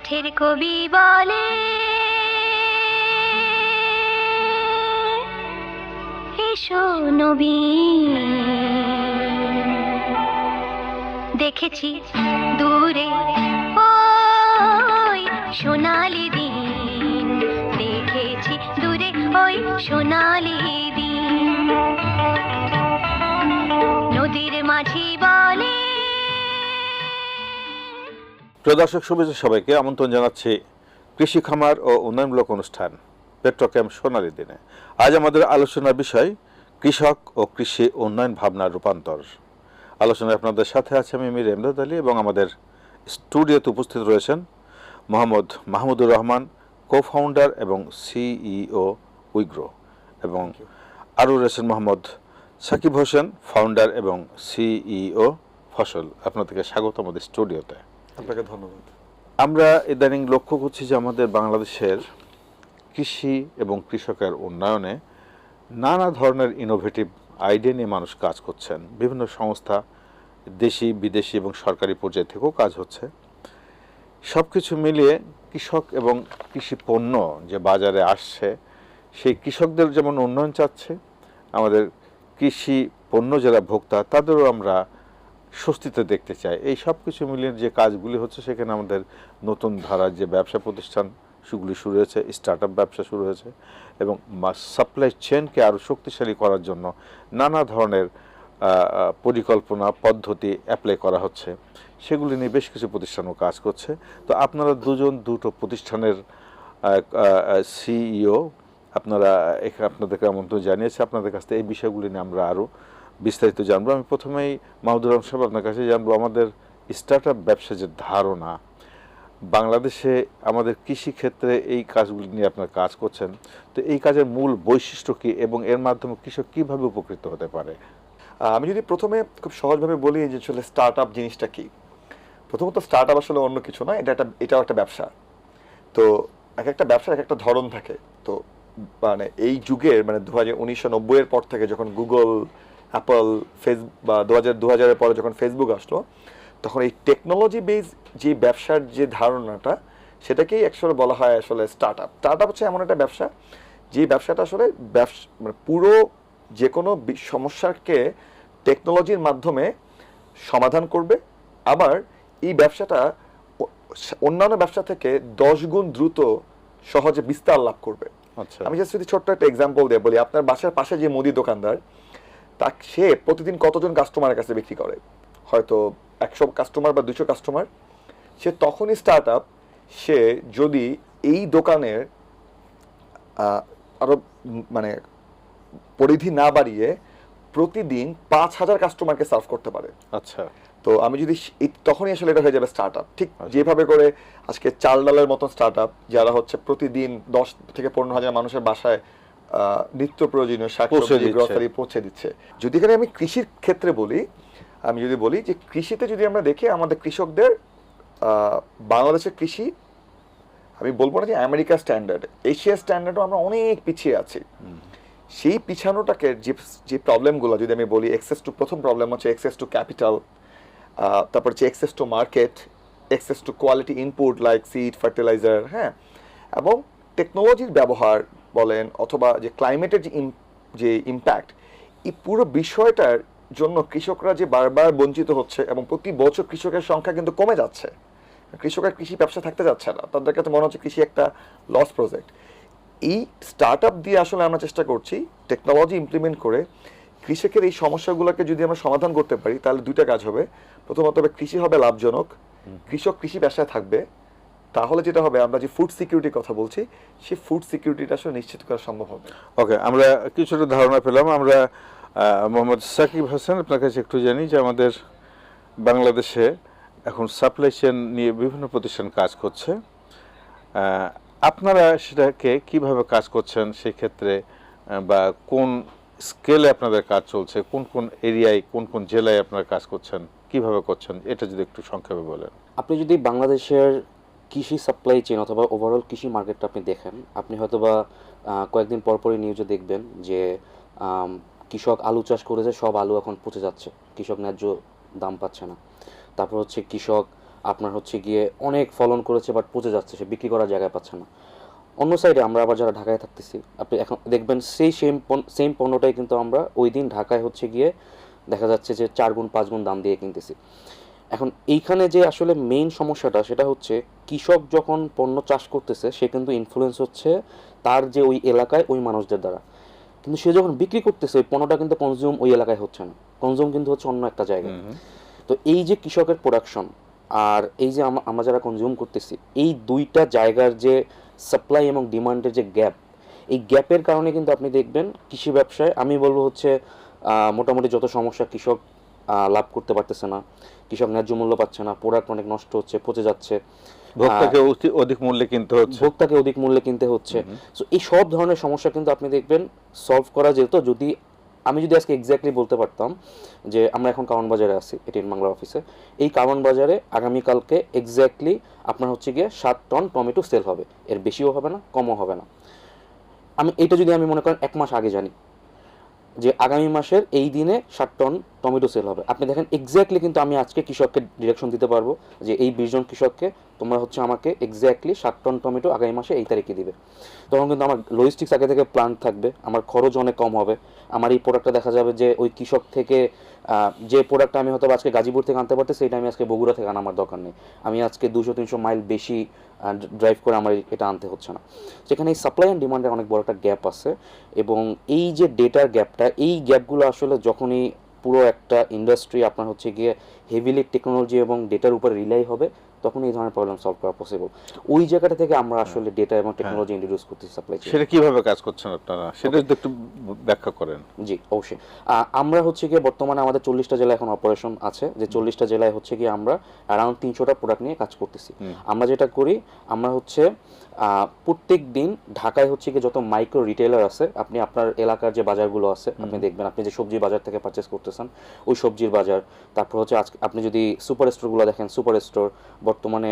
মাঠের কবি বলে এসো নবীন দেখেছি দূরে ওই সোনালি দিন দেখেছি দূরে ওই সোনালি প্রিয় দর্শক শুভেচ্ছা সবাইকে। আমন্ত্রণ জানাচ্ছি কৃষি খামার ও উন্নয়নমূলক অনুষ্ঠান পেট্রোক্যাম সোনালী দিনে। আজ আমাদের আলোচনার বিষয় কৃষক ও কৃষি উন্নয়ন ভাবনার রূপান্তর। আলোচনায় আপনাদের সাথে আছে আমি মির এমদাদ আলী এবং আমাদের স্টুডিওতে উপস্থিত রয়েছেন মোহাম্মদ মাহমুদুর রহমান কো ফাউন্ডার এবং সিইও উইগ্রো এবং আরও রয়েছেন মোহাম্মদ সাকিব হোসেন ফাউন্ডার এবং সিইও ফসল। আপনাদেরকে স্বাগত আমাদের স্টুডিওতে। আপনাকে ধন্যবাদ। আমরা ইদানিং লক্ষ্য করছি যে আমাদের বাংলাদেশের কৃষি এবং কৃষকের উন্নয়নে নানা ধরনের ইনোভেটিভ আইডিয়া নিয়ে মানুষ কাজ করছেন। বিভিন্ন সংস্থা, দেশি, বিদেশি এবং সরকারি পর্যায় থেকেও কাজ হচ্ছে। সব কিছু মিলিয়ে কৃষক এবং কৃষি পণ্য যে বাজারে আসছে, সেই কৃষকদের যেমন উন্নয়ন চাচ্ছে, আমাদের কৃষি পণ্য যারা ভোক্তা, তাদেরও আমরা স্বস্তিতে দেখতে চাই এই সব কিছু মিলিয়ে যে কাজগুলি হচ্ছে, সেখানে আমাদের নতুন ধারার যে ব্যবসা প্রতিষ্ঠান সেগুলি শুরু হয়েছে স্টার্ট ব্যবসা শুরু হয়েছে এবং সাপ্লাই চেনকে আরও শক্তিশালী করার জন্য নানা ধরনের পরিকল্পনা, পদ্ধতি অ্যাপ্লাই করা হচ্ছে। সেগুলি নিয়ে বেশ কিছু প্রতিষ্ঠানও কাজ করছে। তো আপনারা দুজন দুটো প্রতিষ্ঠানের সিইও আপনারা এখানে আপনাদেরকে আমন্ত্রণ জানিয়েছে। আপনাদের কাছ থেকে এই বিষয়গুলি নিয়ে আমরা আরও বিস্তারিত জানব। আমি প্রথমেই মাহমুদুর রহমান সাহেব আপনার কাছে জানব, আমাদের স্টার্ট আপ ব্যবসা যে ধারণা, বাংলাদেশে আমাদের কৃষি ক্ষেত্রে এই কাজগুলি নিয়ে আপনার কাজ করছেন। তো এই কাজের মূল বৈশিষ্ট্য কী এবং এর মাধ্যমে কৃষক কীভাবে উপকৃত হতে পারে? আমি যদি প্রথমে খুব সহজভাবে বলি যে আসলে স্টার্ট আপ জিনিসটা কি। প্রথমত স্টার্ট আপ আসলে অন্য কিছু না এটা একটা, এটাও একটা ব্যবসা। তো এক একটা ব্যবসার এক একটা ধরন থাকে। তো মানে এই যুগের মানে দু হাজার উনিশশো নব্বইয়ের পর থেকে যখন গুগল অ্যাপল ফেস বা দু হাজার দু হাজারের পরে যখন ফেসবুক আসলো তখন এই টেকনোলজি বেস যে ব্যবসার যে ধারণাটা সেটাকেই একসাথে বলা হয় আসলে স্টার্ট আপ স্টার্ট আপ হচ্ছে এমন একটা ব্যবসা যে ব্যবসাটা আসলে ব্যবসা মানে পুরো যে কোনো সমস্যাকে টেকনোলজির মাধ্যমে সমাধান করবে। আবার এই ব্যবসাটা অন্যান্য ব্যবসা থেকে দশ গুণ দ্রুত সহজে বিস্তার লাভ করবে। আচ্ছা। আমি জাস্ট যদি ছোট্ট একটা এক্সাম্পল দিয়ে বলি আপনার বাসার পাশে যে মুদি দোকানদার তা সে প্রতিদিন কতজন কাস্টমারের কাছে বিক্রি করে? হয়তো একশো কাস্টমার বা দুশো কাস্টমার সে তখনই স্টার্ট আপ সে যদি এই দোকানের আহ, আরও মানে পরিধি না বাড়িয়ে প্রতিদিন পাঁচ হাজার কাস্টমারকে সার্ভ করতে পারে। আচ্ছা। তো আমি যদি তখনই আসলে এটা হয়ে যাবে স্টার্ট আপ ঠিক আচ্ছা। যেভাবে করে আজকে চাল ডালের মতন স্টার্ট আপ যারা হচ্ছে প্রতিদিন দশ থেকে পনেরো হাজার মানুষের বাসায় নিত্য প্রয়োজনীয় শাক পৌঁছে সবজি দিচ্ছে। গ্রসারি পৌঁছে দিচ্ছে। যদি এখানে আমি কৃষির ক্ষেত্রে বলি আমি যদি বলি যে কৃষিতে যদি আমরা দেখি আমাদের কৃষকদের বাংলাদেশের কৃষি আমি বলব না যে আমেরিকা স্ট্যান্ডার্ড এশিয়া স্ট্যান্ডার্ডও আমরা অনেক পিছিয়ে আছি। সেই পিছানোটাকে যে যে প্রবলেমগুলো যদি আমি বলি এক্সেস টু প্রথম প্রবলেম হচ্ছে এক্সেস টু ক্যাপিটাল তারপর হচ্ছে access to market access to quality input like seed fertiliser হ্যাঁ? এবং টেকনোলজির ব্যবহার বলেন অথবা যে ক্লাইমেটের যে যে ইম্প্যাক্ট এই পুরো বিষয়টার জন্য কৃষকরা যে বারবার বঞ্চিত হচ্ছে এবং প্রতি বছর কৃষকের সংখ্যা কিন্তু কমে যাচ্ছে কৃষকের কৃষি ব্যবসা থাকতে যাচ্ছে না তাদের কাছে মনে হচ্ছে কৃষি একটা লস প্রজেক্ট এই স্টার্ট আপ দিয়ে আসলে আমরা চেষ্টা করছি টেকনোলজি ইমপ্লিমেন্ট করে কৃষকের এই সমস্যাগুলোকে যদি আমরা সমাধান করতে পারি তাহলে দুইটা কাজ হবে। প্রথমত হবে কৃষি হবে লাভজনক কৃষক কৃষি ব্যবসায় থাকবে তাহলে যেটা হবে আমরা যে ফুড সিকিউরিটির কথা বলছি সেই ফুড সিকিউরিটিটা আসলে নিশ্চিত করা সম্ভব হবে। ওকে আমরা কিছুটা ধারণা পেলাম। আমরা মোহাম্মদ সাকিব হাসান আপনার কাছে একটু জানি যে আমাদের বাংলাদেশে এখন সাপ্লাই চেন নিয়ে বিভিন্ন প্রতিষ্ঠান কাজ করছে। আপনারা সেটাকে কীভাবে কাজ করছেন সেই ক্ষেত্রে বা কোন স্কেলে আপনাদের কাজ চলছে কোন কোন এরিয়ায় কোন কোন জেলায় আপনারা কাজ করছেন কীভাবে করছেন এটা যদি একটু সংক্ষেপে বলেন। আপনি যদি বাংলাদেশের কৃষি সাপ্লাই চেন অথবা ওভারঅল কৃষি মার্কেটটা আপনি দেখেন, আপনি হয়তোবা কয়েকদিন পর পরই নিউজে দেখবেন যে কৃষক আলু চাষ করেছে, সব আলু এখন পচে যাচ্ছে, কৃষক ন্যায্য দাম পাচ্ছে না। তারপর হচ্ছে কৃষক আপনার হচ্ছে গিয়ে অনেক ফলন করেছে বাট পচে যাচ্ছে, সে বিক্রি করার জায়গায় পাচ্ছে না। অন্য সাইডে আমরা আবার যারা ঢাকায় থাকতেছি, আপনি এখন দেখবেন সেই সেম সেম পণ্যটাই কিন্তু আমরা ওই দিন ঢাকায় হচ্ছে গিয়ে দেখা যাচ্ছে যে চার গুণ, পাঁচ গুণ দাম দিয়ে কিনতেছি। এখন এইখানে যে আসলে মেইন সমস্যাটা সেটা হচ্ছে কৃষক যখন পণ্য চাষ করতেছে সে কিন্তু ইনফ্লুয়েন্স হচ্ছে তার যে ওই এলাকায় ওই মানুষদের দ্বারা। কিন্তু সে যখন বিক্রি করতেছে ওই পণ্যটা কিন্তু কনজিউম ওই এলাকায় হচ্ছে না। কনজিউম কিন্তু হচ্ছে অন্য একটা জায়গায়। তো এই যে কৃষকের প্রোডাকশন আর এই যে আমরা যারা কনজিউম করতেছি এই দুইটা জায়গার যে সাপ্লাই এবং ডিমান্ডের যে গ্যাপ এই গ্যাপের কারণে কিন্তু আপনি দেখবেন কৃষি ব্যবসায় আমি বলব হচ্ছে আহ, মোটামুটি যত সমস্যা কৃষক লাভ করতে পারতেছে না। কৃষক ন্যায্য মূল্য পাচ্ছে না প্রোডাক্ট অনেক নষ্ট হচ্ছে পচে যাচ্ছে। ভোক্তাকে অধিক মূল্যে কিনতে হচ্ছে। ভোক্তাকে অধিক মূল্যে কিনতে হচ্ছে। সো এই সব ধরনের সমস্যা কিন্তু আপনি দেখবেন সলভ করা যেত যদি আমি যদি আজকে এক্স্যাক্টলি বলতে পারতাম যে আমরা এখন কারণ বাজারে আছি এটিএন বাংলা অফিসে এই কারণ বাজারে আগামীকালকে এক্স্যাক্টলি আপনার হচ্ছে গিয়ে সাত টন টমেটো সেল হবে। এর বেশিও হবে না কমও হবে না। আমি এটা যদি আমি মনে করেন এক মাস আগে জানি যে আগামী মাসের এই দিনে ষাট টন টমেটো সেল হবে। আপনি দেখেন এক্স্যাক্টলি কিন্তু আমি আজকে কৃষককে ডিরেকশন দিতে পারব যে এই বিশজন কৃষককে তোমরা হচ্ছে আমাকে এক্স্যাক্টলি ষাট টন টমেটো আগামী মাসে এই তারিখে দিবে। তখন কিন্তু আমার লজিস্টিক্স আগে থেকে প্ল্যান থাকবে, আমার খরচ অনেক কম হবে। আমার এই প্রোডাক্টটা দেখা যাবে যে ওই কৃষক থেকে যে প্রোডাক্টটা আমি হয়তো আজকে গাজীপুর থেকে আনতে পারতে সেইটা আমি আজকে বগুড়া থেকে আনার দরকার নেই। আমি আজকে দুশো, তিনশো মাইল বেশি ড্রাইভ করে আমার এটা আনতে হচ্ছে না। সেখানে এই সাপ্লাই অ্যান্ড ডিমান্ডের অনেক বড় একটা গ্যাপ আছে এবং এই যে ডেটার গ্যাপটা এই গ্যাপগুলো আসলে যখনই পুরো একটা ইন্ডাস্ট্রি আপনার হচ্ছে গিয়ে হেভিলি টেকনোলজি এবং ডেটার উপর রিলাই হবে তখন এই ধরনের প্রবলেম সলভ করা পসিবল ওই জায়গাটা থেকে আমরা আসলে ডেটা এবং টেকনোলজি ইন্ট্রোডিউস করতেছি সাপ্লাই চেইন সেটা কীভাবে কাজ করছেন আপনারা? সেটা যদি একটু ব্যাখ্যা করেন। জি অবশ্যই। আমরা হচ্ছে গিয়ে বর্তমানে আমাদের চল্লিশটা জেলায় এখন অপারেশন আছে। যে চল্লিশটা জেলায় হচ্ছে গিয়ে আমরা অ্যারাউন্ড তিনশোটা প্রোডাক্ট নিয়ে কাজ করতেছি। আমরা যেটা করি আমরা হচ্ছে প্রত্যেক দিন ঢাকায় হচ্ছে গিয়ে যত মাইক্রো রিটেলার আছে আপনি আপনার এলাকার যে বাজারগুলো আছে আপনি দেখবেন আপনি যে সবজি বাজার থেকে পারচেস করতেছেন ওই সবজির বাজার। তারপর হচ্ছে আজকে আপনি যদি সুপার স্টোরগুলো দেখেন সুপার স্টোর বর্তমানে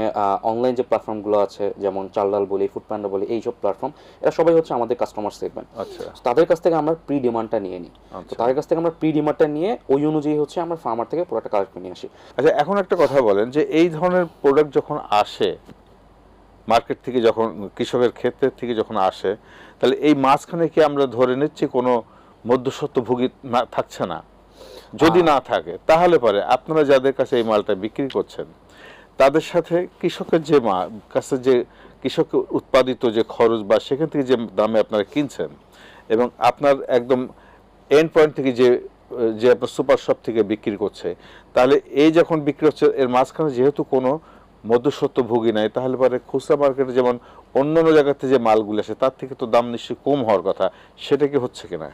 অনলাইন যে প্ল্যাটফর্মগুলো আছে যেমন চালডাল বলি ফুড পান্ডা বলি এইসব প্ল্যাটফর্ম এরা সবাই হচ্ছে আমাদের কাস্টমার সেগমেন্ট আচ্ছা। তাদের কাছ থেকে আমরা প্রি ডিমান্ডটা নিয়ে নিই। তো আচ্ছা। তাদের কাছ থেকে আমরা প্রি ডিমান্ডটা নিয়ে ওই অনুযায়ী হচ্ছে আমরা ফার্মার থেকে প্রোডাক্টটা কালেক্ট করে নিয়ে আসি। আচ্ছা এখন একটা কথা বলেন যে এই ধরনের প্রোডাক্ট যখন আসে মার্কেট থেকে যখন কৃষকের ক্ষেত্রের থেকে যখন আসে তাহলে এই মাঝখানে কি আমরা ধরে নিচ্ছি কোনো মধ্যস্বত্বভোগী না থাকছে না? যদি না থাকে তাহলে পরে আপনারা যাদের কাছে এই মালটা বিক্রি করছেন তাদের সাথে কৃষকের যে মা, কাছে যে কৃষক উৎপাদিত যে খরচ বা সেখান থেকে যে দামে আপনারা কিনছেন এবং আপনার একদম এন্ড পয়েন্ট থেকে যে যে আপনার সুপার শপ থেকে বিক্রি করছে, তাহলে এই যখন বিক্রি হচ্ছে, এর মাঝখানে যেহেতু কোনো মধ্যস্বত্ব ভোগী নাই, তাহলে পরে খুচরা মার্কেটে যেমন অন্য অন্য জায়গাতে যে মালগুলো আসে, তার থেকে তো দাম নিশ্চয়ই কম হওয়ার কথা, সেটা কি হচ্ছে কিনা?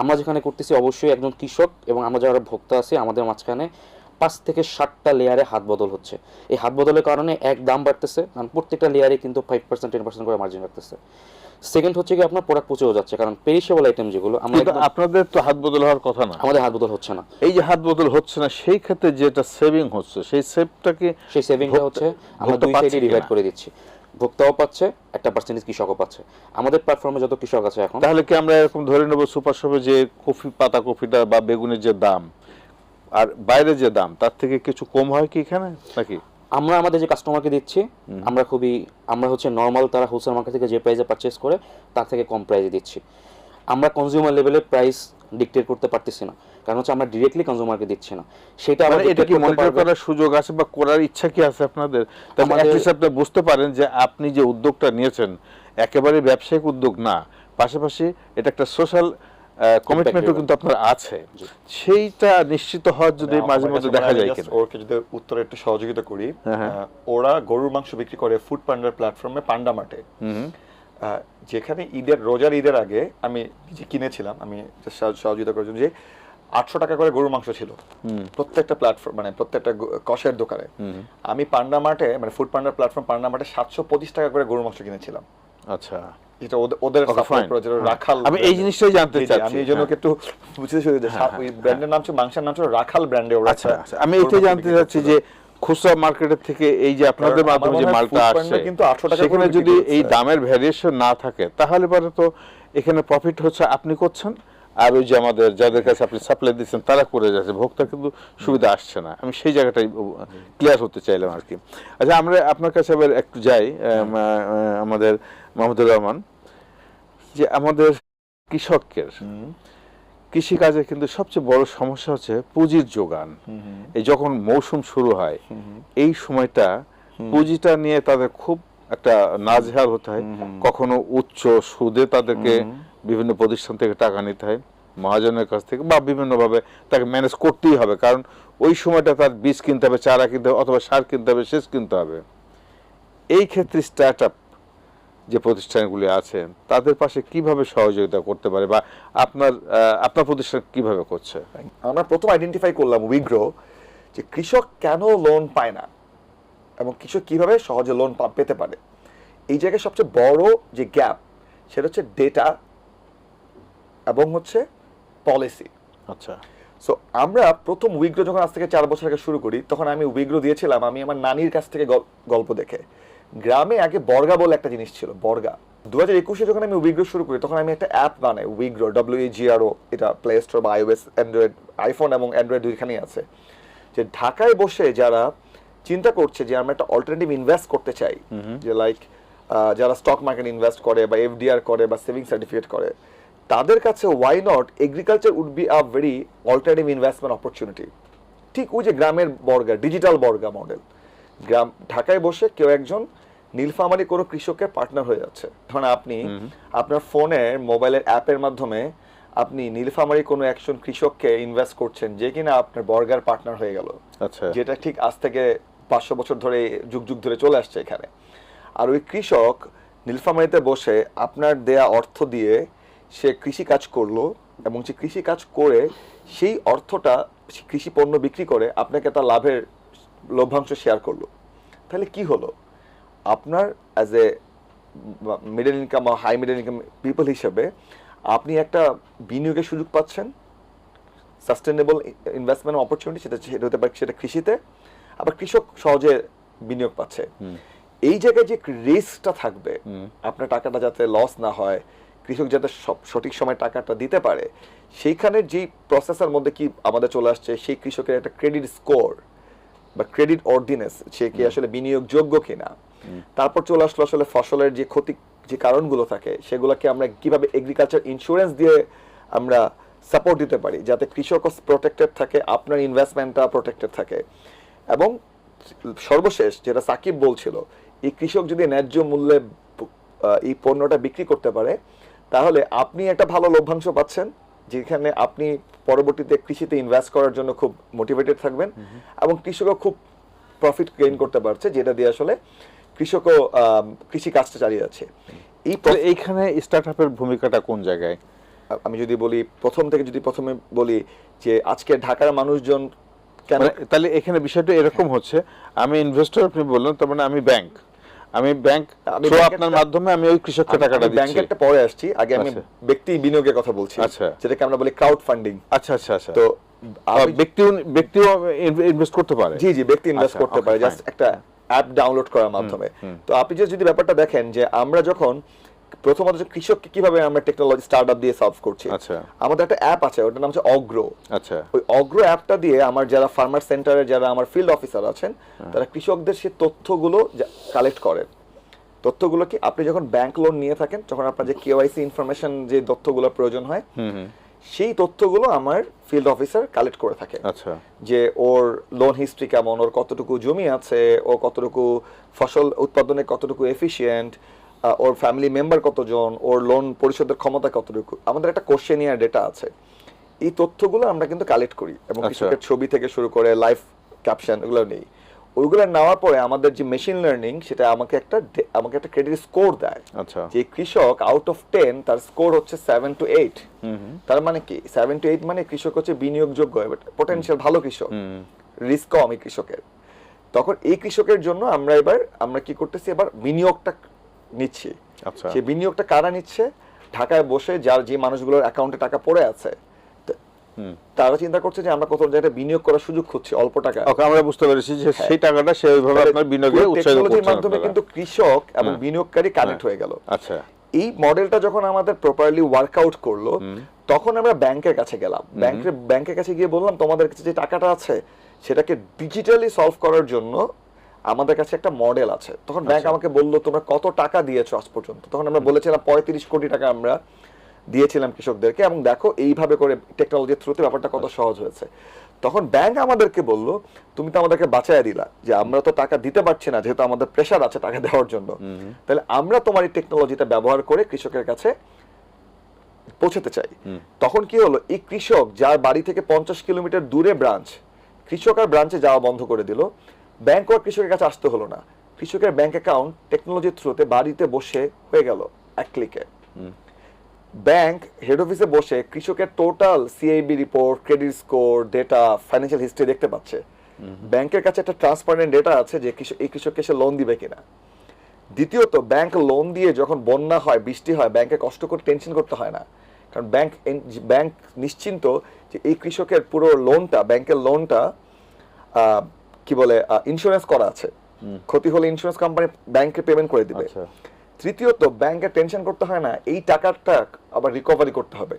আমরা যেখানে করতেছি, অবশ্যই একজন কৃষক এবং আমরা যারা ভোক্তা আছি, আমাদের মাঝখানে পাঁচ থেকে ষাটটা লেয়ারে হাত বদল হচ্ছে। এই হাত বদলের কারণে এক দাম বাড়তেছে কারণ প্রত্যেকটা লেয়ারে কিন্তু ফাইভ পার্সেন্ট টেন পার্সেন্ট করে মার্জিন রাখতেছে সেকেন্ড হচ্ছে কি আপনার প্রোডাক্ট পচেও যাচ্ছে কারণ পেরিশেবল আইটেম যেগুলো আমরা আপনাদের তো হাত বদল হওয়ার কথা না। আমাদের হাত বদল হচ্ছে না। এই যে হাত বদল হচ্ছে না সেই ক্ষেত্রে যেটা সেভিং হচ্ছে সেই সেভটা কি সেই সেভিংটা হচ্ছে আমরা দুই সাইডে ডিভাইড করে দিচ্ছি। ভোক্তাও পাচ্ছে একটা পার্সেন্টেজ কৃষকও পাচ্ছে। আমাদের প্ল্যাটফর্মে যত কৃষক আছে এখন তাহলে কি আমরা এরকম ধরে নেব সুপার শপে যে কফি পাতা কফিটা বা বেগুনের যে দাম আর বাইরে যে দাম তার থেকে কিছু কম হয় কি এখানে নাকি? আমরা আমাদের যে কাস্টমারকে দিচ্ছি আমরা খুবই আমরা হচ্ছে নর্মাল তারা হোলসেল মার্কেট থেকে যে প্রাইসে পারচেস করে তার থেকে কম প্রাইসে দিচ্ছি। আমরা কনজিউমার লেভেলে প্রাইস ডিকটেট করতে পারতেছি না। কারণ হচ্ছে আমরা ডিরেক্টলি কনজিউমারকে দিচ্ছি না। সেটা আবার মানে এটা dictate কি মনিটর করার সুযোগ আছে বা করার ইচ্ছা কি আছে আপনাদের? তাহলে আমাদের- at আপনি বুঝতে পারেন যে আপনি যে উদ্যোগটা নিয়েছেন একেবারে ব্যবসায়িক উদ্যোগ না। পাশাপাশি এটা একটা সোশ্যাল কমিটমেন্টও কিন্তু আপনার আছে। সেইটা নিশ্চিত হওয়ার যদি মানে মাঝে মধ্যে দেখা যায় কিনা। ওরকে যদি উত্তরে একটু সহযোগিতা করি হ্যাঁ, হ্যাঁ। ওরা গরুর মাংস বিক্রি করে ফুড পান্ডার প্ল্যাটফর্মে পান্ডা মাঠে যেখানে ঈদের রোজার ঈদের আগে আমি যে কিনেছিলাম আমি সহযোগিতা জন্য যে আটশো টাকা করে গরুর মাংস ছিল। প্রত্যেকটা প্ল্যাটফর্ম মানে প্রত্যেকটা কষের দোকানে। আমি পান্ডা মাঠে মানে ফুড পান্ডার প্ল্যাটফর্ম পান্ডা মাঠে সাতশো পঁচিশ টাকা করে গরুর মাংস কিনেছিলাম। আচ্ছা। ওদের- ওদের যেটা হ্যাঁ। রাখাল আমি এই জিনিসটাই জানতে চাচ্ছি, আমি এই জন্য হ্যাঁ। একটু বুঝতে শুরু ব্র্যান্ডের নাম ছিল মাংসের নাম ছিল রাখাল ব্র্যান্ডে ওরা আচ্ছা আচ্ছা। আমি এটাই জানতে চাচ্ছি যে খুচরা মার্কেটের থেকে এই যে আপনাদের মাধ্যমে যে মালটা food আসে panda কিন্তু 800 টাকা করে যদি এই দামের না থাকে তাহলে পরে তো এখানে প্রফিট হচ্ছে আপনি করছেন আর ওই যে আমাদের যাদের কাছে আপনি সাপ্লাই দিচ্ছেন তারা করে যাচ্ছে। ভোক্তা কিন্তু সুবিধা আসছে না। আমি সেই জায়গাটাই ক্লিয়ার হতে চাইলাম আর কি। আচ্ছা আমরা আপনার কাছে আবার একটু যাই আমাদের মাহমুদুর রহমান। যে আমাদের কৃষকের কৃষিকাজে কিন্তু সবচেয়ে বড় সমস্যা হচ্ছে পুঁজির যোগান। এই যখন মৌসুম শুরু হয় এই সময়টা পুঁজিটা নিয়ে তাদের খুব একটা নাজেহাল হতে হয়। কখনো উচ্চ সুদে তাদেরকে বিভিন্ন প্রতিষ্ঠান থেকে টাকা নিতে হয় মহাজনের কাছ থেকে বা বিভিন্নভাবে তাকে ম্যানেজ করতেই হবে। কারণ ওই সময়টা তার বীজ কিনতে হবে চারা কিনতে হবে অথবা সার কিনতে হবে সেচ কিনতে হবে। এই ক্ষেত্রে স্টার্ট আপ যে প্রতিষ্ঠানগুলি আছে তাদের পাশে কীভাবে সহযোগিতা করতে পারে বা আপনার আপনার প্রতিষ্ঠান কীভাবে করছে? আমরা প্রথম আইডেন্টিফাই করলাম উইগ্রো যে কৃষক কেন লোন পায় না এবং কৃষক কীভাবে সহজে লোন পেতে পারে। এই জায়গায় সবচেয়ে বড় যে গ্যাপ সেটা হচ্ছে ডেটা এবং হচ্ছে পলিসি আচ্ছা। সো আমরা প্রথম উইগ্রো যখন আজ থেকে চার বছর আগে শুরু করি তখন আমি উইগ্রো দিয়েছিলাম আমি আমার নানির কাছ থেকে গল- গল্প দেখে। গ্রামে আগে বর্গা বলে একটা জিনিস ছিল বর্গা। দু হাজার একুশে যখন আমি উইগ্রো শুরু করি তখন আমি একটা অ্যাপ বানাই উইগ্রো ডব্লিউ জিআরও এটা প্লে স্টোর বা আইওএস অ্যান্ড্রয়েড আইফোন এবং অ্যান্ড্রয়েড দুইখানেই আছে। যে ঢাকায় বসে যারা চিন্তা করছে যে আমরা একটা অল্টারনেটিভ ইনভেস্ট করতে চাই যে লাইক যারা স্টক মার্কেট ইনভেস্ট করে বা এফডিআর করে বা সেভিং সার্টিফিকেট করে তাদের কাছে why not agriculture would be a very alternative investment opportunity ঠিক ওই যে গ্রামের বর্গা ডিজিটাল বর্গা মডেল গ্রাম ঢাকায় বসে কেউ একজন নীলফামারি কোনো কৃষকের পার্টনার হয়ে যাচ্ছে। ধরেন আপনি আপনার ফোনের মোবাইলের অ্যাপের মাধ্যমে আপনি নীলফামারি কোনো একজন কৃষককে ইনভেস্ট করছেন যে কিনা আপনার বর্গার পার্টনার হয়ে গেল। আচ্ছা। যেটা ঠিক আজ থেকে পাঁচশো বছর ধরে যুগ যুগ ধরে চলে আসছে এখানে। আর ওই কৃষক নীলফামারিতে বসে আপনার দেয়া অর্থ দিয়ে সে কৃষি কাজ করল এবং সে কৃষি কাজ করে সেই অর্থটা কৃষি পণ্য বিক্রি করে আপনাকে তার লাভের লভ্যাংশ শেয়ার করল। তাহলে কি হলো? আপনার অ্যাজ এ মিডল ইনকাম বা হাই মিডল ইনকাম পিপল হিসেবে আপনি একটা বিনিয়োগের সুযোগ পাচ্ছেন সাস্টেনেবল ইনভেস্টমেন্ট অপরচুনিটি সেটা সেটা হতে পারে সেটা কৃষিতে আবার কৃষক সহজে বিনিয়োগ পাচ্ছে। এই জায়গায় যে রিস্কটা থাকবে আপনার টাকাটা যাতে লস না হয় কৃষক যাতে সব- সঠিক সময় টাকাটা দিতে পারে সেইখানের যে প্রসেসের মধ্যে কি আমাদের চলে আসছে সেই কৃষকের একটা ক্রেডিট স্কোর বা ক্রেডিট অর্ডিনেন্স সে কি আসলে বিনিয়োগযোগ্য কিনা? তারপর চলে আসলো আসলে ফসলের যে ক্ষতি যে কারণগুলো থাকে সেগুলোকে আমরা কীভাবে এগ্রিকালচার ইন্স্যুরেন্স দিয়ে আমরা সাপোর্ট দিতে পারি যাতে কৃষক প্রোটেক্টেড থাকে আপনার ইনভেস্টমেন্টটা প্রোটেক্টেড থাকে। এবং সর্বশেষ যেটা সাকিব বলছিল এই কৃষক যদি ন্যায্য মূল্যে এই পণ্যটা বিক্রি করতে পারে তাহলে আপনি একটা ভালো লভ্যাংশ পাচ্ছেন যেখানে আপনি পরবর্তীতে কৃষিতে ইনভেস্ট করার জন্য খুব মোটিভেটেড থাকবেন এবং কৃষকও খুব প্রফিট গেইন করতে পারছে যেটা দিয়ে আসলে কৃষকও কৃষি কাজটা চালিয়ে যাচ্ছে। এই এইখানে স্টার্ট আপের ভূমিকাটা কোন জায়গায়? আমি যদি বলি প্রথম থেকে যদি প্রথমে বলি যে আজকে ঢাকার মানুষজন কেন মানে তাহলে এখানে বিষয়টা এরকম হচ্ছে আমি ইনভেস্টর আপনি বললেন তার মানে আমি ব্যাংক আমি ব্যাংক আমি থ্রু আপনার মাধ্যমে আমি ওই কৃষককে টাকাটা দিচ্ছি। ব্যাংকেরটা পরে আসছি আগে আমি আচ্ছা। ব্যক্তি বিনিয়োগের কথা বলছি আচ্ছা। যেটাকে আমরা বলি ক্রাউড ফান্ডিং আচ্ছা আচ্ছা আচ্ছা। তো ব্যক্তি ব্যক্তি ব্যক্তিও ব্যক্তিও ইনভেস্ট করতে পারে? জি জি ব্যক্তি ইনভেস্ট আচ্ছা, করতে পারে জাস্ট একটা অ্যাপ ডাউনলোড করার মাধ্যমে। তো আপনি যদি ব্যাপারটা দেখেন যে আমরা যখন প্রথমত যে কৃষককে কীভাবে আমরা টেকনোলজি স্টার্টআপ দিয়ে সলভ করছি? আচ্ছা। আমাদের একটা অ্যাপ আছে ওটার নাম হচ্ছে অগ্র আচ্ছা। ওই অগ্র অ্যাপটা দিয়ে আমার যারা ফার্মার সেন্টারে যারা আমার ফিল্ড অফিসার আছেন হ্যাঁ। তারা কৃষকদের সেই তথ্যগুলো কালেক্ট করেন তথ্যগুলো কি? আপনি যখন ব্যাংক লোন নিয়ে থাকেন তখন আপনার যে কেওয়াইসি ইনফরমেশন যে তথ্যগুলো প্রয়োজন হয় সেই তথ্যগুলো আমার ফিল্ড অফিসার কালেক্ট করে থাকে। আচ্ছা। যে ওর লোন হিস্ট্রি কেমন ওর কতটুকু জমি আছে ও কতটুকু ফসল উৎপাদনে কতটুকু এফিশিয়েন্ট ওর ফ্যামিলি মেম্বার কতজন ওর লোন পরিশোধের ক্ষমতা কতটুকু? আমাদের একটা কোশ্চেনিয়ার ডেটা আছে। এই তথ্যগুলো আমরা কিন্তু কালেক্ট করি এবং আচ্ছা। কৃষকের ছবি থেকে শুরু করে লাইফ ক্যাপশন এগুলো নেই। ওইগুলো নেওয়ার পরে আমাদের যে মেশিন লার্নিং সেটা আমাকে একটা আমাকে একটা ক্রেডিট স্কোর দেয়। আচ্ছা। যে কৃষক আউট অফ টেন তার স্কোর হচ্ছে সেভেন টু এইট তার মানে কি? সেভেন টু এইট মানে কৃষক হচ্ছে বিনিয়োগযোগ্য পটেনশিয়াল ভালো কৃষক। রিস্ক কম এই কৃষকের। তখন এই কৃষকের জন্য আমরা এবার আমরা কি করতেছি? এবার বিনিয়োগটা নিচ্ছি। আচ্ছা। সেই বিনিয়োগটা কারা নিচ্ছে? ঢাকায় বসে যার যে মানুষগুলোর অ্যাকাউন্টে টাকা পড়ে আছে তারা চিন্তা করছে যে আমরা কত জায়গায় বিনিয়োগ করার সুযোগ খুঁজছি অল্প টাকা। ওকে আমরা বুঝতে পেরেছি যে সেই টাকাটা হ্যাঁ। সে ওইভাবে আপনার বিনিয়োগে উৎসাহিত করছেন মাধ্যমে কিন্তু কৃষক এবং হ্যাঁ। বিনিয়োগকারী কানেক্ট হ্যাঁ। হয়ে গেল। আচ্ছা। এই মডেলটা যখন আমাদের প্রপারলি ওয়ার্কআউট করল তখন আমরা ব্যাংকের কাছে গেলাম। ব্যাংকের ব্যাংকের কাছে গিয়ে বললাম তোমাদের কাছে যে টাকাটা আছে সেটাকে ডিজিটালি সলভ করার জন্য আমাদের কাছে একটা মডেল আছে। তখন ব্যাংক আমাকে বলল তোমরা কত টাকা দিয়েছ আজ পর্যন্ত? তখন আমরা বলেছিলাম পঁয়ত্রিশ কোটি টাকা আমরা দিয়েছিলাম কৃষকদেরকে। এবং দেখো এইভাবে করে টেকনোলজির থ্রুতে ব্যাপারটা কত সহজ হয়েছে। তখন ব্যাংক আমাদেরকে বলল তুমি তো আমাদেরকে বাঁচাইয়া দিলা যে আমরা তো টাকা দিতে পারছি না যেহেতু আমাদের প্রেশার আছে টাকা দেওয়ার জন্য। তাহলে আমরা তোমার এই টেকনোলজিটা ব্যবহার করে কৃষকের কাছে পৌঁছাতে চাই। তখন কি হলো এই কৃষক যার বাড়ি থেকে পঞ্চাশ কিলোমিটার দূরে ব্রাঞ্চ কৃষক আর ব্রাঞ্চে যাওয়া বন্ধ করে দিল। ব্যাংক আর কৃষকের কাছে আসতে হলো না। কৃষকের ব্যাংক অ্যাকাউন্ট টেকনোলজির থ্রুতে বাড়িতে বসে হয়ে গেল এক ক্লিকে। ব্যাংক হেড অফিসে বসে কৃষকের total CIB report credit score data financial history দেখতে পাচ্ছে। ব্যাংকের কাছে একটা ট্রান্সপারেন্ট ডেটা আছে যে কৃষক এই কৃষককে সে লোন দিবে কিনা। দ্বিতীয়ত ব্যাংক লোন দিয়ে যখন বন্যা হয় বৃষ্টি হয় ব্যাংকে কষ্ট করে টেনশন করতে হয় না। কারণ ব্যাংক ব্যাংক নিশ্চিন্ত যে এই কৃষকের পুরো লোনটা ব্যাংকের লোনটা কি বলে ইন্স্যুরেন্স করা আছে। ক্ষতি হলে ইন্স্যুরেন্স কোম্পানি ব্যাংকে পেমেন্ট করে দিবে। আচ্ছা। তৃতীয়ত ব্যাংকে টেনশন করতে হয় না এই টাকাটা আবার রিকভারি করতে হবে।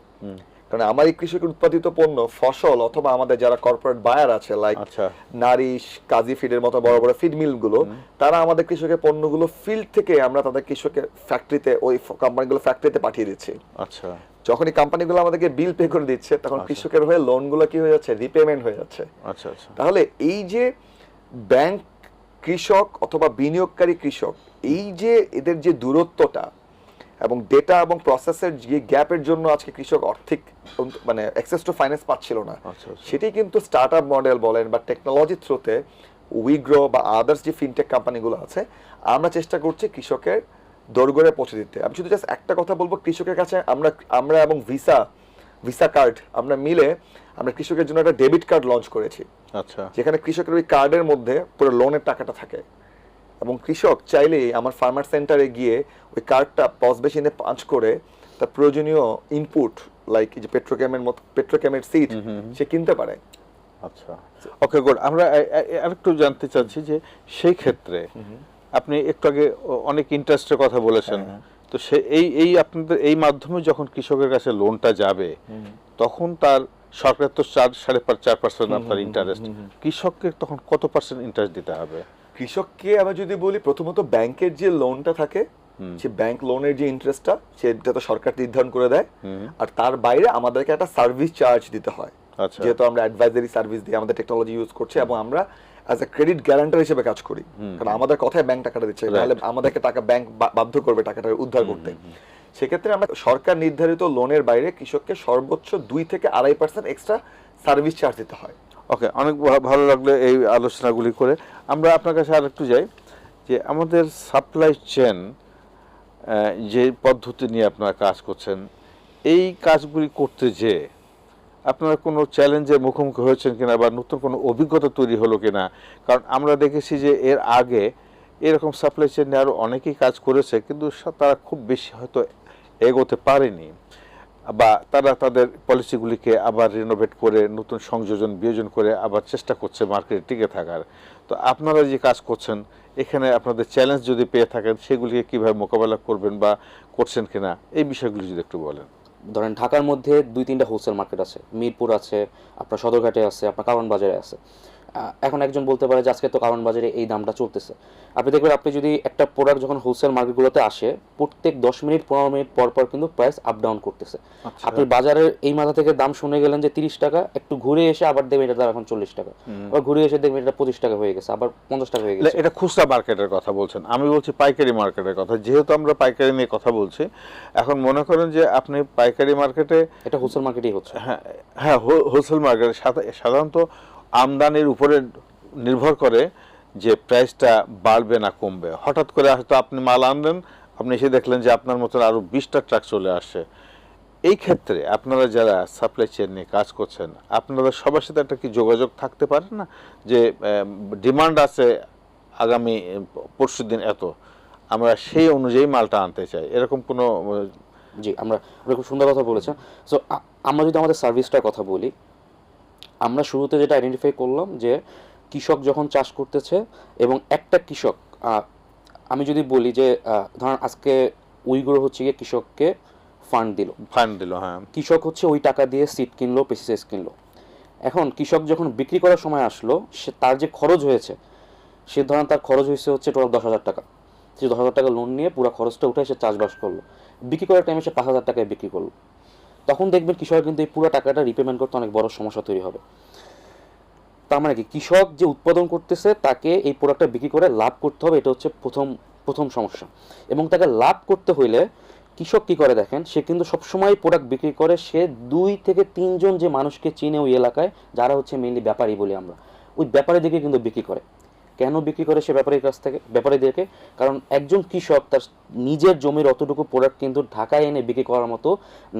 কারণ আমার এই কৃষকের উৎপাদিত পণ্য ফসল অথবা আমাদের যারা কর্পোরেট বায়ার আছে লাইক আচ্ছা। নারিশ কাজী ফিডের মতো বড় বড় ফিড মিলগুলো তারা আমাদের কৃষকের পণ্যগুলো ফিল্ড থেকে আমরা তাদের কৃষকের ফ্যাক্টরিতে ওই কোম্পানিগুলো ফ্যাক্টরিতে পাঠিয়ে দিচ্ছি। আচ্ছা। যখন এই কোম্পানিগুলো আমাদেরকে বিল পে করে দিচ্ছে তখন কৃষকের হয়ে লোনগুলো কি হয়ে যাচ্ছে রিপেমেন্ট হয়ে যাচ্ছে। আচ্ছা আচ্ছা। তাহলে এই যে ব্যাংক কৃষক অথবা বিনিয়োগকারী কৃষক এই যে এদের যে দূরত্বটা এবং ডেটা এবং প্রসেসের যে গ্যাপের জন্য আজকে কৃষক আর্থিক মানে অ্যাক্সেস টু ফাইন্যান্স পাচ্ছিল না আচ্ছা, আচ্ছা। সেটাই কিন্তু স্টার্ট আপ মডেল বলেন বা টেকনোলজির থ্রুতে উইগ্রো বা আদার্স যে ফিনটেক কোম্পানিগুলো আছে আমরা চেষ্টা করছি কৃষকের দোরগোড়ে পৌঁছে দিতে আমি শুধু জাস্ট একটা কথা বলব কৃষকের কাছে আমরা আমরা এবং ভিসা ভিসা কার্ড আমরা মিলে আমরা কৃষকের জন্য একটা ডেবিট কার্ড লঞ্চ করেছি। আচ্ছা। যেখানে কৃষকের ওই কার্ডের মধ্যে পুরো লোনের টাকাটা থাকে। এবং কৃষক চাইলেই আমার ফার্মার সেন্টারে গিয়ে ওই কার্ডটা পজ বেসিনে পাঁচ করে তার প্রয়োজনীয় ইনপুট লাইক যে পেট্রোক্যামের মতো পেট্রোক্যামের সিট সে কিনতে পারে। আচ্ছা। ওকে গুড আমরা আরেকটু জানতে চাচ্ছি যে সেই ক্ষেত্রে আপনি একটু আগে অনেক ইন্টারেস্টের কথা বলেছেন। তো সে এই এই আপনাদের এই মাধ্যমে যখন কৃষকের কাছে লোনটা যাবে তখন তার সরকার তো চার সাড়ে পাঁচ চার পার্সেন্ট আপনার ইন্টারেস্ট কৃষককে তখন কত পার্সেন্ট ইন্টারেস্ট দিতে হবে? কৃষককে আমরা যদি বলি প্রথমত ব্যাংকের যে লোনটা থাকে সে ব্যাংক লোনের যে ইন্টারেস্টটা সেটা তো সরকার নির্ধারণ করে দেয়। আর তার বাইরে আমাদেরকে একটা সার্ভিস চার্জ দিতে হয়। আচ্ছা। যেহেতু আমরা অ্যাডভাইজারি সার্ভিস দিয়ে আমাদের টেকনোলজি ইউজ করছি এবং আমরা অ্যাজ এ ক্রেডিট গ্যারান্টার হিসেবে কাজ করি। কারণ আমাদের কথায় ব্যাংক টাকাটা দিচ্ছে তাহলে আমাদেরকে টাকা ব্যাংক বাধ্য করবে টাকাটা উদ্ধার করতে। সেক্ষেত্রে আমরা সরকার নির্ধারিত লোনের বাইরে কৃষককে সর্বোচ্চ দুই থেকে আড়াই পার্সেন্ট এক্সট্রা সার্ভিস চার্জ দিতে হয়। ওকে অনেক ভালো লাগল এই আলোচনাগুলি করে। আমরা আপনার কাছে আর একটু যাই যে আমাদের সাপ্লাই চেন যে পদ্ধতি নিয়ে আপনারা কাজ করছেন এই কাজগুলি করতে যে আপনারা কোনো চ্যালেঞ্জের মুখোমুখি হয়েছেন কিনা বা নতুন কোনো অভিজ্ঞতা তৈরি হলো কিনা? কারণ আমরা দেখেছি যে এর আগে এরকম সাপ্লাই চেন নিয়ে আরও অনেকেই কাজ করেছে, কিন্তু তারা খুব বেশি হয়তো এগোতে পারেনি বা তারা তাদের পলিসিগুলিকে আবার রিনোভেট করে, নতুন সংযোজন, বিয়োজন করে আবার চেষ্টা করছে মার্কেটে টিকে থাকার। তো আপনারা যে কাজ করছেন, এখানে আপনাদের চ্যালেঞ্জ যদি পেয়ে থাকেন, সেগুলিকে কীভাবে মোকাবেলা করবেন বা করছেন কিনা, এই বিষয়গুলি যদি একটু বলেন। ধরেন ঢাকার মধ্যে দুই, তিনটা হোলসেল মার্কেট আছে। মিরপুর আছে, আপনার সদরঘাটে আছে, আপনার কারণ বাজারে আছে। এখন একজন বলতে পারে যে আজকে তো কারণ বাজারে এই দামটা চলতেছে। আপনি দেখবেন আপনি যদি একটা প্রোডাক্ট যখন হোলসেল মার্কেটগুলোতে আসে প্রত্যেক দশ মিনিট পনেরো মিনিট পর পর কিন্তু প্রাইস আপ ডাউন করতেছে। আপনি বাজারের এই মাথা থেকে দাম শুনে গেলেন যে তিরিশ টাকা একটু ঘুরে এসে আবার দেখবেন এটা দাম এখন চল্লিশ টাকা। আবার ঘুরে এসে দেখবেন এটা পঁচিশ টাকা হয়ে গেছে আবার পঞ্চাশ টাকা হয়ে গেছে। এটা খুচরা মার্কেটের কথা বলছেন। আমি বলছি পাইকারি মার্কেটের কথা। যেহেতু আমরা পাইকারি নিয়ে কথা বলছি এখন মনে করেন যে আপনি পাইকারি মার্কেটে এটা হোলসেল মার্কেটেই হচ্ছে। হ্যাঁ হ্যাঁ হোলসেল মার্কেটে সাধারণত আমদানির উপরে নির্ভর করে যে প্রাইসটা বাড়বে না কমবে। হঠাৎ করে হয়তো আপনি মাল আনলেন, আপনি এসে দেখলেন যে আপনার মতন আরও বিশটা ট্রাক চলে আসছে। এই ক্ষেত্রে আপনারা যারা সাপ্লাই চেন নিয়ে কাজ করছেন, আপনারা সবার সাথে একটা কি যোগাযোগ থাকতে পারে না? যে ডিমান্ড আছে আগামী পরশু দিন এত, আমরা সেই অনুযায়ী মালটা আনতে চাই। এরকম কোনো জি, আমরা খুব সুন্দর কথা বলেছেন। সো আমরা যদি আমাদের সার্ভিসটার কথা বলি আমরা শুরুতে যেটা আইডেন্টিফাই করলাম যে কৃষক যখন চাষ করতেছে এবং একটা কৃষক আমি যদি বলি যে ধরেন আজকে ওইগুলো হচ্ছে গিয়ে কৃষককে ফান্ড দিল। ফান্ড দিল হ্যাঁ। কৃষক হচ্ছে ওই টাকা দিয়ে সিট কিনলো পেসিসেস কিনলো। এখন কৃষক যখন বিক্রি করার সময় আসলো সে তার যে খরচ হয়েছে সে ধরেন তার খরচ হয়েছে হচ্ছে টোটাল দশ হাজার টাকা। সে দশ হাজার টাকা লোন নিয়ে পুরো খরচটা উঠে সে চাষবাস করল। বিক্রি করার টাইমে সে পাঁচ হাজার টাকায় বিক্রি করল। তখন দেখবেন কৃষক কিন্তু এই পুরো টাকাটা রিপেমেন্ট করতে অনেক বড় সমস্যা তৈরি হবে। তার মানে কি? কৃষক যে উৎপাদন করতেছে, তাকে এই প্রোডাক্টটা বিক্রি করে লাভ করতে হবে, এটা হচ্ছে প্রথম প্রথম সমস্যা। এবং তাকে লাভ করতে হইলে কৃষক কি করে দেখেন? সে কিন্তু সবসময় প্রোডাক্ট বিক্রি করে, সে দুই থেকে তিনজন যে মানুষকে চিনে ওই এলাকায়, যারা হচ্ছে মেইনলি ব্যাপারী বলি আমরা, ওই ব্যাপারীদেরকে কিন্তু বিক্রি করে। কেন বিক্রি করে সে ব্যাপারীর কাছ থেকে ব্যাপারীদেরকে? কারণ একজন কৃষক তার নিজের জমির অতটুকু প্রোডাক্ট কিন্তু ঢাকায় এনে বিক্রি করার মতো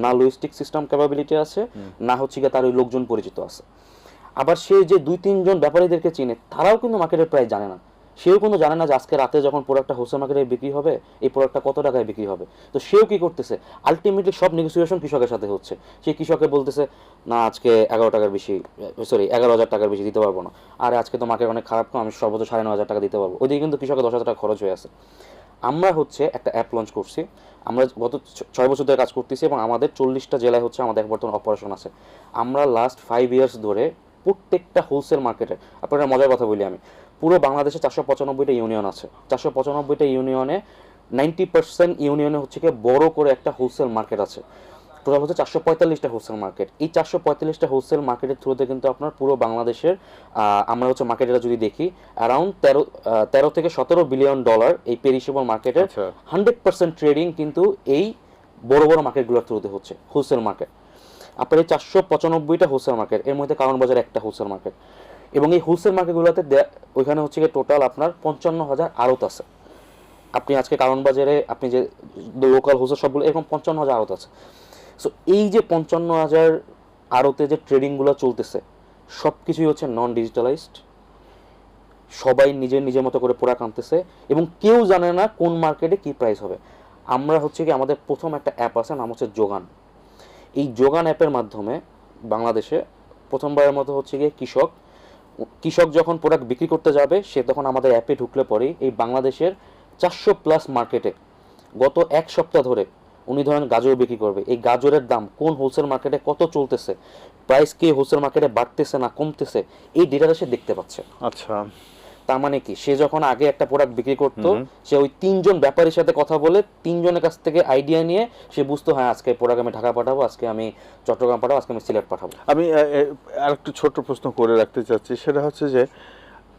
না লজিস্টিক সিস্টেম ক্যাপাবিলিটি আছে না হচ্ছে গিয়ে তার ওই লোকজন পরিচিত আছে। আবার সে যে দুই তিনজন ব্যাপারীদেরকে চিনে তারাও কিন্তু মার্কেটের প্রায় জানে না। সেও কিন্তু জানে না যে আজকে রাতে যখন প্রোডাক্টটা হোলসেল মার্কেটে বিক্রি হবে, এই প্রোডাক্টটা কত টাকায় বিক্রি হবে। তো সেও কি করতেছে? আলটিমেটলি সব নেগোসিয়েশন কৃষকের সাথে হচ্ছে। সে কৃষকে বলতেছে, না, আজকে এগারো টাকার বেশি সরি এগারো হাজার টাকার বেশি দিতে পারব না। আর, আজকে তো মার্কেট অনেক খারাপ আমি সর্বোচ্চ সাড়ে ন হাজার টাকা দিতে পারব। ওইদিকে কিন্তু কৃষকের দশ হাজার টাকা খরচ হয়ে আছে। আমরা হচ্ছে একটা অ্যাপ লঞ্চ করছি। আমরা গত ছয় বছর ধরে কাজ করতেছি এবং আমাদের চল্লিশটা জেলায় হচ্ছে আমাদের বর্তমান অপারেশন আছে। আমরা লাস্ট ফাইভ ইয়ার্স ধরে প্রত্যেকটা হোলসেল মার্কেটে আপনারা মজার কথা বলি আমি পুরো বাংলাদেশে চারশো পঁচানব্বইটা ইউনিয়ন আছে। চারশো পঁচানব্বইটা ইউনিয়নে নাইনটি পার্সেন্ট ইউনিয়নে হচ্ছে কি বড় করে একটা হোলসেল মার্কেট আছে। টোটাল হচ্ছে চারশো পঁয়তাল্লিশটা হোলসেল মার্কেট এই চারশো পঁয়তাল্লিশটা হোলসেল মার্কেটের থ্রুতে কিন্তু আপনার পুরো বাংলাদেশের আমরা হচ্ছে মার্কেটটা যদি দেখি অ্যারাউন্ড তেরো তেরো থেকে সতেরো বিলিয়ন ডলার এই পেরিসেবল মার্কেটের। হান্ড্রেড পার্সেন্ট ট্রেডিং কিন্তু এই বড় বড় মার্কেটগুলোর থ্রুতে হচ্ছে হোলসেল মার্কেট আপনার এই চারশো পঁচানব্বইটা হোলসেল মার্কেট এর মধ্যে কারণ বাজার একটা হোলসেল মার্কেট এবং এই হোলসেল মার্কেটগুলোতে ওইখানে হচ্ছে গিয়ে টোটাল আপনার পঞ্চান্ন হাজার আড়ত আছে। আপনি আজকে কারণ বাজারে, আপনি যে লোকাল হোলসেল সবগুলো এরকম পঞ্চান্ন হাজার আড়ত আছে। সো এই যে পঞ্চান্ন হাজার আড়তে যে ট্রেডিংগুলো চলতেছে সব কিছুই হচ্ছে নন ডিজিটালাইজড সবাই নিজের নিজের মতো করে প্রোডাক্ট আনতেছে এবং কেউ জানে না কোন মার্কেটে কি প্রাইস হবে। আমরা হচ্ছে কি আমাদের প্রথম একটা অ্যাপ আছে, নাম হচ্ছে যোগান এই যোগান অ্যাপের মাধ্যমে বাংলাদেশে প্রথমবারের মতো হচ্ছে গিয়ে কৃষক কৃষক যখন প্রোডাক্ট বিক্রি করতে যাবে, সে তখন আমাদের অ্যাপে ঢুকলে পরেই এই বাংলাদেশের চারশো প্লাস মার্কেটে গত এক সপ্তাহ ধরে উনি ধরেন গাজর বিক্রি করবে। এই গাজরের দাম কোন হোলসেল মার্কেটে কত চলতেছে? প্রাইস কি হোলসেল মার্কেটে বাড়তেছে না কমতেছে? এই ডেটাটা সে দেখতে পাচ্ছে। আচ্ছা। তার মানে কি? সে যখন আগে একটা প্রোডাক্ট বিক্রি করতো সে ওই তিনজন ব্যাপারীর সাথে কথা বলে তিনজনের কাছ থেকে আইডিয়া নিয়ে সে বুঝতো হ্যাঁ আজকে প্রোডাক্ট আমি ঢাকা পাঠাবো আজকে আমি চট্টগ্রাম পাঠাবো আজকে আমি সিলেট পাঠাবো। আমি আর একটু ছোট প্রশ্ন করে রাখতে চাচ্ছি। সেটা হচ্ছে যে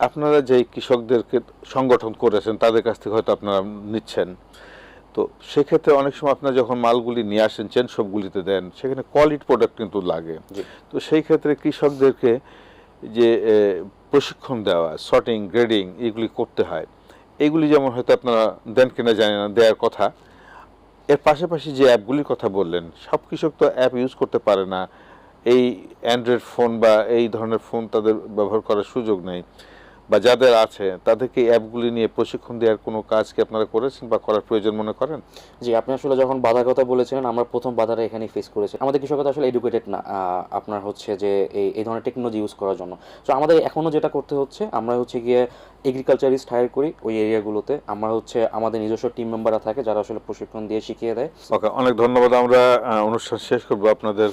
আপনারা যেই কৃষকদেরকে সংগঠন করেছেন তাদের কাছ থেকে হয়তো আপনারা নিচ্ছেন। তো সেক্ষেত্রে অনেক সময় আপনারা যখন মালগুলি নিয়ে আসেন চেন সবগুলিতে দেন সেখানে কোয়ালিটি প্রোডাক্ট কিন্তু লাগে। তো সেই ক্ষেত্রে কৃষকদেরকে যে প্রশিক্ষণ দেওয়া শর্টিং গ্রেডিং এগুলি করতে হয়। এগুলি যেমন হয়তো আপনারা দেন কিনা জানেন না, দেওয়ার কথা। এর পাশাপাশি যে অ্যাপগুলির কথা বললেন, সব কৃষক তো অ্যাপ ইউজ করতে পারে না। এই অ্যান্ড্রয়েড ফোন বা এই ধরনের ফোন তাদের ব্যবহার করার সুযোগ নেই। বা যাদের আছে তাদেরকে অ্যাপগুলি নিয়ে প্রশিক্ষণ দেওয়ার কোনো কাজ কি আপনারা করেছেন বা করার প্রয়োজন মনে করেন? জি আপনি আসলে যখন বাধার কথা বলেছিলেন আমরা প্রথম বাধাটা এখানেই ফেস করেছি। আমাদের কৃষকরা আসলে এডুকেটেড না আপনার হচ্ছে যে এই এই ধরনের টেকনোলজি ইউজ করার জন্য। তো আমাদের এখনও যেটা করতে হচ্ছে আমরা হচ্ছে গিয়ে এগ্রিকালচারিস্ট হায়ার করি ওই এরিয়াগুলোতে আমরা হচ্ছে আমাদের নিজস্ব টিম মেম্বাররা থাকে যারা আসলে প্রশিক্ষণ দিয়ে শিখিয়ে দেয়। ওকে অনেক ধন্যবাদ। আমরা অনুষ্ঠান শেষ করব। আপনাদের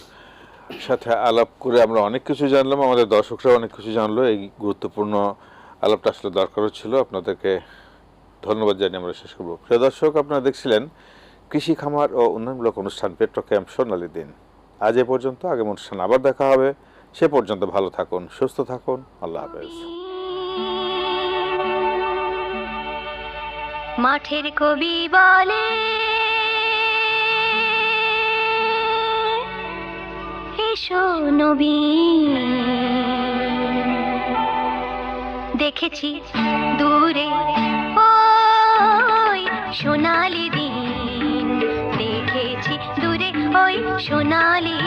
সাথে আলাপ করে আমরা অনেক কিছু জানলাম। আমাদের দর্শকরা অনেক কিছু জানলো। এই গুরুত্বপূর্ণ আলাপটা আসলে দরকারও ছিল, আপনাদেরকে ধন্যবাদ জানিয়ে আমরা শেষ করব। প্রিয় দর্শক, আপনারা দেখছিলেন কৃষি খামার ও উন্নয়নমূলক অনুষ্ঠান পেট্রোক্যাম্প সোনালী দিন। আজ এ পর্যন্ত আগামী অনুষ্ঠান আবার দেখা হবে। সে পর্যন্ত ভালো থাকুন, সুস্থ থাকুন। আল্লাহ হাফেজ। মাঠের কবি বলে, এসো নবীন দেখেছি দূরে। ওই সোনালি দিন দেখেছি দূরে। ওই সোনালি